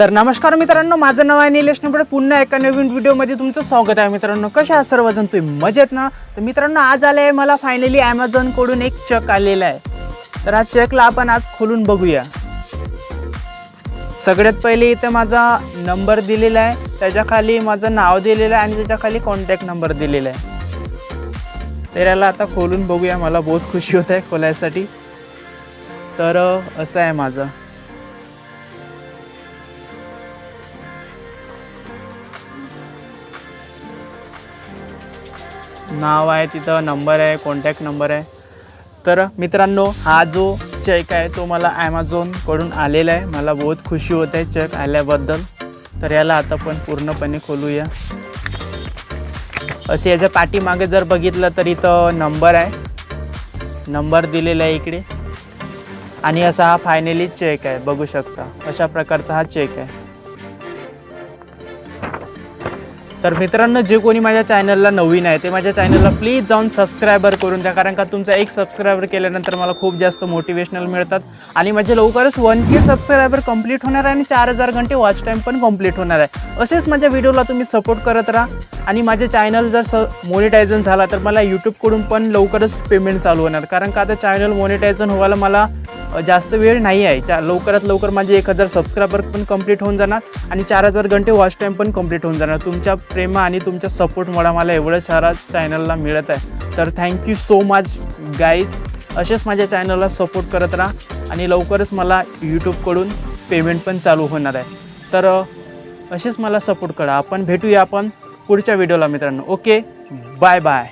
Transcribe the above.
तर नमस्कार मित्रांनो माझं नाव आहे निलेश नंबर पुन्हा एका नवीन व्हिडिओमध्ये तुमचं स्वागत आहे मित्रांनो. कशा आहात सर्वजण? तुम्ही मजेत ना? तर मित्रांनो आज आलं आहे मला फायनली ॲमेझॉनकडून एक चेक आलेला आहे. तर हा चेकला आपण आज खोलून बघूया. सगळ्यात पहिले इथं माझा नंबर दिलेला आहे. त्याच्याखाली माझं नाव दिलेलं आहे आणि त्याच्याखाली कॉन्टॅक्ट नंबर दिलेला आहे. तर याला आता खोलून बघूया. मला बहुत खुशी होत आहे खोलायसाठी. तर असं आहे माझं. नाव आहे तिथं नंबर आहे कॉन्टॅक्ट नंबर आहे. तर मित्रांनो हा जो चेक आहे तो मला ॲमेझॉनकडून आलेला आहे. मला बहुत खुशी होत आहे चेक आल्याबद्दल. तर याला आता पण पूर्णपणे खोलूया. असे याच्या पाठीमागे जर बघितलं तर इथं नंबर आहे. नंबर दिलेला आहे इकडे. आणि असा हा फायनली चेक आहे बघू शकता. अशा प्रकारचा हा चेक आहे. तर मित्रांनो जे कोणी माझ्या चॅनलला नवीन आहे ते माझ्या चॅनलला प्लीज जाऊन सबस्क्रायबर करून द्या. कारण का तुमचा एक सबस्क्रायबर केल्यानंतर मला खूप जास्त मोटिवेशनल मिळतात. आणि माझे लवकरच वन के सबस्क्रायबर कंप्लीट होणार आहे आणि चार हजार घंटे वॉच टाईम पण कंप्लीट होणार आहे. असेच माझ्या व्हिडिओला तुम्ही सपोर्ट करत राहा. आणि माझे चॅनल जर स मोनिटायझन झाला तर मला यूट्यूबकडून पण लवकरच पेमेंट चालू होणार. कारण का आता चॅनल मोनिटायझन व्हायला मला जास्त वेळ नाही आहे. चा लवकरात लवकर माझे एक हजार सबस्क्रायबर पण कंप्लीट होऊन जाणार आणि चार हजार घंटे वॉच टाईम पण कंप्लीट होऊन जाणार. तुमच्या प्रेमा आणि तुमच्या सपोर्टमुळे मला एवढं सारा चॅनलला मिळत आहे. तर थँक्यू सो मच गाईज असेच माझ्या चॅनलला सपोर्ट करत राहा आणि लवकरच मला यूट्यूबकडून पेमेंट पण चालू होणार आहे. तर असेच मला सपोर्ट करा. आपण भेटूया आपण पुढच्या व्हिडिओला मित्रांनो. Okay bye bye